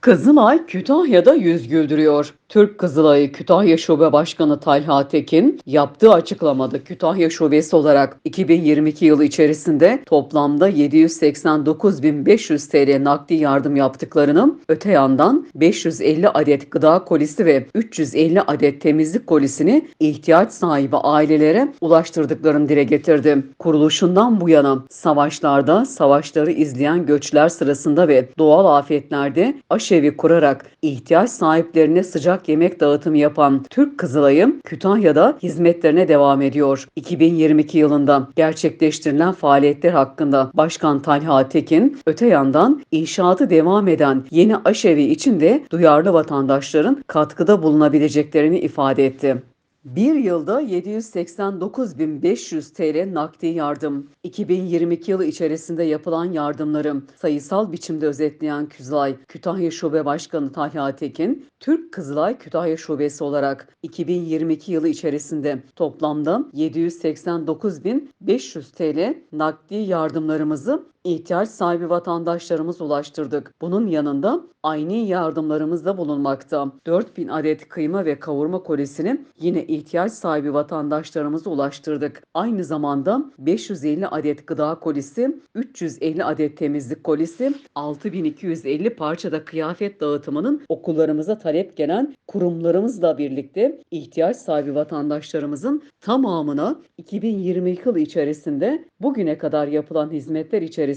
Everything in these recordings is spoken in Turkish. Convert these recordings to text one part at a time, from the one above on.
Kızılay Kütahya'da yüz güldürüyor. Türk Kızılay'ı Kütahya Şube Başkanı Talha Tekin yaptığı açıklamada Kütahya Şubesi olarak 2022 yılı içerisinde toplamda 789.500 TL nakdi yardım yaptıklarını, öte yandan 550 adet gıda kolisi ve 350 adet temizlik kolisini ihtiyaç sahibi ailelere ulaştırdıklarını dile getirdi. Kuruluşundan bu yana savaşlarda, savaşları izleyen göçler sırasında ve doğal afetlerde aşevi kurarak ihtiyaç sahiplerine sıcak yemek dağıtımı yapan Türk Kızılay'ı Kütahya'da hizmetlerine devam ediyor. 2022 yılında gerçekleştirilen faaliyetler hakkında Başkan Talha Tekin, öte yandan inşaatı devam eden yeni aşevi için de duyarlı vatandaşların katkıda bulunabileceklerini ifade etti. Bir yılda 789.500 TL nakdi yardım. 2022 yılı içerisinde yapılan yardımları sayısal biçimde özetleyen Kızılay Kütahya Şube Başkanı Talha Tekin, Türk Kızılay Kütahya Şubesi olarak 2022 yılı içerisinde toplamda 789.500 TL nakdi yardımlarımızı ihtiyaç sahibi vatandaşlarımız ulaştırdık. Bunun yanında aynı yardımlarımız da bulunmakta. 4000 adet kıyma ve kavurma kolisini yine ihtiyaç sahibi vatandaşlarımıza ulaştırdık. Aynı zamanda 550 adet gıda kolisi, 350 adet temizlik kolisi, 6250 parçada kıyafet dağıtımının okullarımıza talep gelen kurumlarımızla birlikte ihtiyaç sahibi vatandaşlarımızın tamamına 2022 yılı içerisinde bugüne kadar yapılan hizmetler içerisinde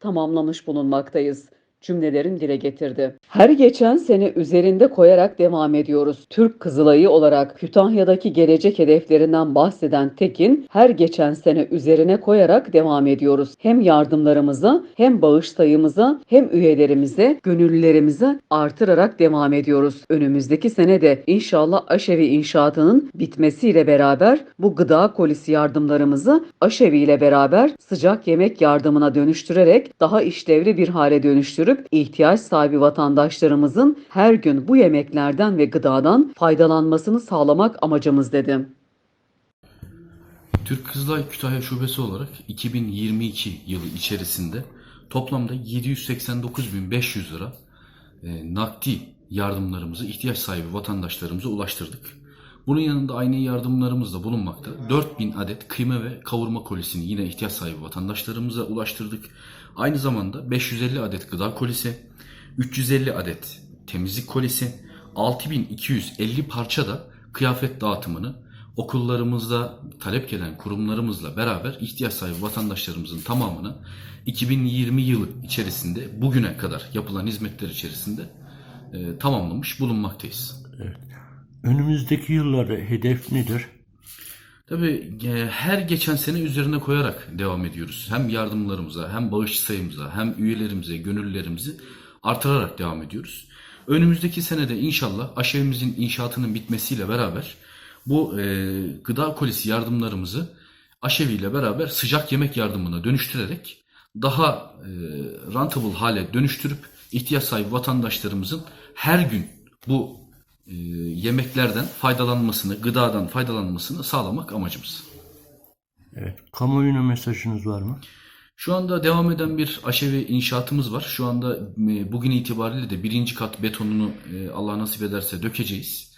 tamamlamış bulunmaktayız cümlelerin dile getirdi. Her geçen sene üzerinde koyarak devam ediyoruz. Türk Kızılayı olarak Kütahya'daki gelecek hedeflerinden bahseden Tekin, her geçen sene üzerine koyarak devam ediyoruz. Hem yardımlarımıza, hem bağış sayımıza, hem üyelerimize, gönüllülerimize artırarak devam ediyoruz. Önümüzdeki sene de inşallah aşevi inşaatının bitmesiyle beraber bu gıda kolisi yardımlarımızı aşevi ile beraber sıcak yemek yardımına dönüştürerek daha işlevli bir hale dönüştürüp ihtiyaç sahibi vatandaşlarımızın her gün bu yemeklerden ve gıdadan faydalanmasını sağlamak amacımız dedi. Türk Kızılay Kütahya Şubesi olarak 2022 yılı içerisinde toplamda 789.500 lira e, nakdi yardımlarımızı ihtiyaç sahibi vatandaşlarımıza ulaştırdık. Bunun yanında aynı yardımlarımız da bulunmakta. 4000 adet kıyma ve kavurma kolisini yine ihtiyaç sahibi vatandaşlarımıza ulaştırdık. Aynı zamanda 550 adet gıda kolisi, 350 adet temizlik kolisi, 6250 parça da kıyafet dağıtımını okullarımızda talep gelen kurumlarımızla beraber ihtiyaç sahibi vatandaşlarımızın tamamını 2020 yılı içerisinde bugüne kadar yapılan hizmetler içerisinde e, tamamlamış bulunmaktayız. Önümüzdeki yıllarda hedef nedir? Tabii e, her geçen sene üzerine koyarak devam ediyoruz. Hem yardımlarımıza, hem bağış sayımıza, hem üyelerimize, gönüllülerimizi artırarak devam ediyoruz. Önümüzdeki senede inşallah aşevimizin inşaatının bitmesiyle beraber bu e, gıda kolisi yardımlarımızı aşevi ile beraber sıcak yemek yardımına dönüştürerek daha e, rentable hale dönüştürüp ihtiyaç sahibi vatandaşlarımızın her gün bu e, yemeklerden faydalanmasını, gıdadan faydalanmasını sağlamak amacımız. Evet. Kamuoyuna mesajınız var mı? Şu anda devam eden bir aşevi inşaatımız var. Şu anda e, bugün itibariyle de birinci kat betonunu e, Allah nasip ederse dökeceğiz.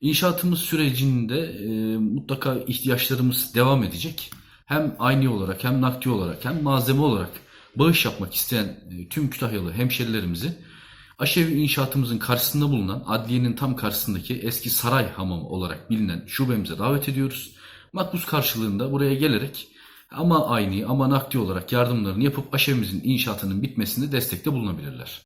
İnşaatımız sürecinde mutlaka ihtiyaçlarımız devam edecek. Hem aynı olarak hem nakdi olarak hem malzeme olarak bağış yapmak isteyen tüm Kütahyalı hemşerilerimizi Aşevi inşaatımızın karşısında bulunan adliyenin tam karşısındaki eski saray hamamı olarak bilinen şubemize davet ediyoruz. Makbuz karşılığında buraya gelerek ama aynı ama nakdi olarak yardımlarını yapıp aşevimizin inşaatının bitmesinde destekte bulunabilirler.